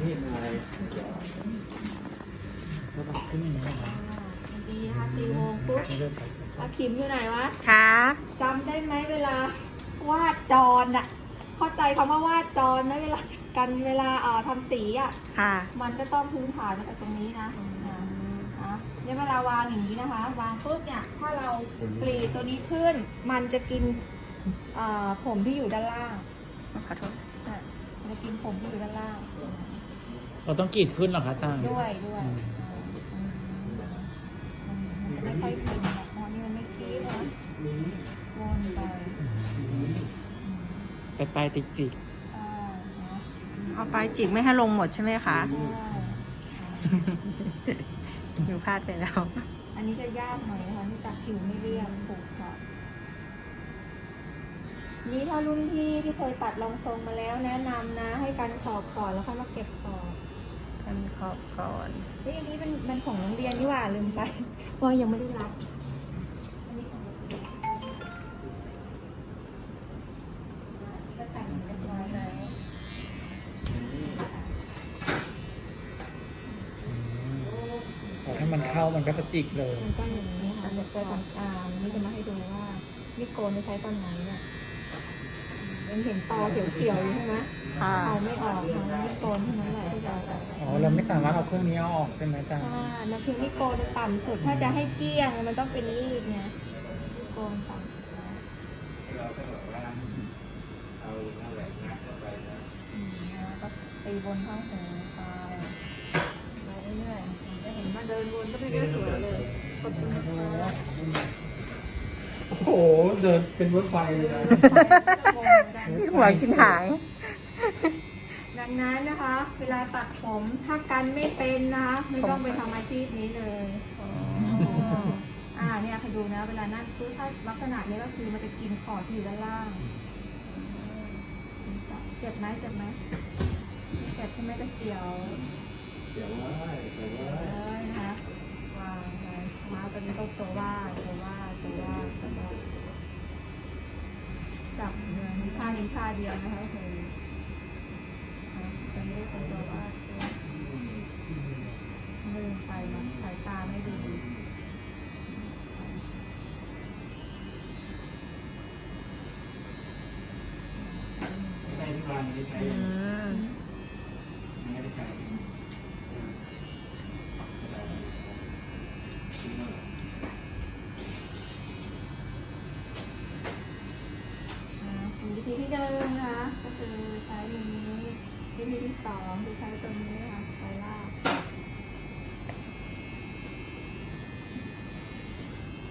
นี่นายก็ต้องขึ้นอย่างนี้นะดีค่ะตีวงปุ๊บไม่เริ่มไปอาคิมอยู่ไหนวะค่ะจำได้ไหมเวลาวาดจรอะเข้าใจคำว่าวาดจรไหมเวลากันเวลาเอ่อทำสีอะค่ะ มันก็ต้องพื้นฐานมาจากตรงนี้นะอ่าอะเนี่ยเวลาวางอย่างนี้นะคะ วางปุ๊บเนี่ยถ้าเราปลีตัวนี้ขึ้น มันจะกินเอ่อผมที่อยู่ด้านล่างขอโทษอะมันจะกินผมที่อยู่ด้านล่าง เราต้องกรีดขึ้นเหรอคะอาจารย์ด้วยด้วยอืมอืมอืมมันจะไม่ค่อยกินหรอกเพราะนี่มันไม่กินนะวนไปไปปลายติกจิกอ่าเนาะเอาไปจิกไม่ให้ลงหมดใช่ไหมคะใช่หนูพลาดไปแล้ว อันนี้จะยากหน่อยนะคะที่จากผิวไม่เรียบผูกเจาะนี่ถ้ารุ่นพี่ที่เคยตัดรองทรงมาแล้วแนะนำนะ ให้กันขอบก่อนแล้วค่อยมาเก็บขอบ กันขอบก่อนเฮ้ยอันนี้เป็นมันของโรงเรียนนี่หว่าลืมไปว่ายังไม่ได้รับอันนี้ของโรงเรียนก็แต่งเรียบร้อยแล้วแต่ถ้ามันเข้ามันก็จะจิกเลย มันก็อย่างนี้ค่ะเดี๋ยวจะทำอ่านี่จะมาให้ดูว่ามีดโกนจะใช้ตอนไหนเนี่ย ยังเห็นตอเขียวๆอยู่ใช่ไหมค่ะเอาไม่ออกนะมีดโกนเท่านั้นแหละที่เราเอาอ๋อเราไม่สามารถเอาเครื่องนี้เอาออกใช่ไหมอาจารย์อ่าแล้วคือมีดโกนต่ำสุดถ้าจะให้เกลี้ยงมันต้องเป็นรีดไงมีดโกนต่ำสุดนะเราก็บอกว่าเอาหน้าแหวนงัดเข้าไปนะอืมแล้วก็ตีบนข้างหูไปไปเรื่อยๆจะเห็นว่าเดินวนก็ไม่ได้สวยเลยกดตรงนี้ไป โอ้โหเดินเป็นรถไฟเลยนะที่หัวกินหาง ดังนั้นนะคะ เวลาตัดผมถ้ากันไม่เป็นนะคะไม่ต้องไปทำอาชีพนี้เลยอ่าเนี่ยใครดูนะ เวลานั่นคือถ้าลักษณะนี้ก็คือมันจะกินขอบที่อยู่ด้านล่างเจ็บไหมเจ็บไหมเจ็บใช่ไหมก็เสียวเดี๋ยวว่าเดี๋ยวว่าเลยนะคะวางไปมาเป็นตัวตัวว่าตัวว่าตัวว่า ตัวว่าจับมีท่านี้ท่าเดียวนะคะคือจะไม่ได้เป็นตัวว่าตัวลืมไปนะสายตาไม่ดีใช้ที่วางไม่ใช้อืมไม่ได้ใช้ นะ วิธีที่หนึ่งนะก็คือใช้มือนี้วิธีที่สองคือใช้ตัวนี้นะคะใช้ลาก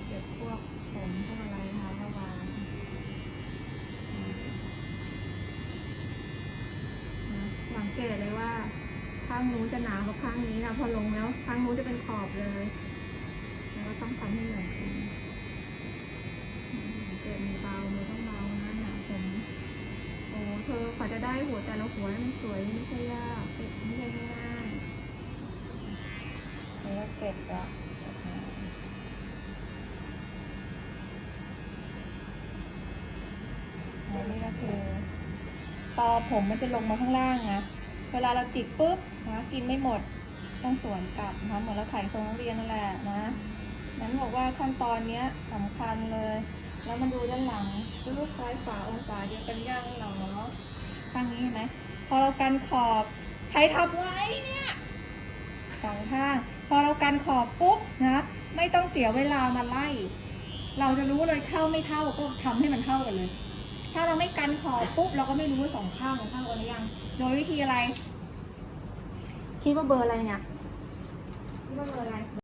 เก็บพวกผมพวกอะไรนะคะมาวางสังเกตเลยว่าข้างนู้นจะหนากว่าข้างนี้นะพอลงแล้วข้างนู้นจะเป็นขอบเลย แล้วก็ต้องทำให้เหมือนกันสังเกตมือเบามือต้องเบานะหนาผมโอ้เธอขอจะ ได้หัวแต่ละหัวให้มันสวยไม่ใช่ยากเก็บไม่ใช่ง่ายแล้วก็เก็บละเก็บมาอันนี้ก็คือตอผมมันจะลงมาข้างล่างนะ เวลาเราจิกปุ๊บนะกินไม่หมดต้องสวนกลับนะคะเหมือนเราถ่ายทรงเรียนนั่นแหละนะ นั้นบอกว่าขั้นตอนเนี้ยสำคัญเลย แล้วมันดูด้านหลังรูปซ้ายขวาองศาเดียวกันย่างหรอ ข้างนี้เห็นไหมพอเรากันขอบใครทำไว้เนี่ยสองข้าง พอเรากันขอบปุ๊บนะ ไม่ต้องเสียเวลามาไล่ เราจะรู้เลยเท่าไม่เท่าก็ทำให้มันเท่ากันเลย ถ้าเราไม่กันขอบปุ๊บเราก็ไม่รู้ว่าสองข้างมันเท่ากันหรือยัง โดยวิธีอะไร คิดว่าเบอร์อะไรเนี่ยคิดว่าเบอร์อะไร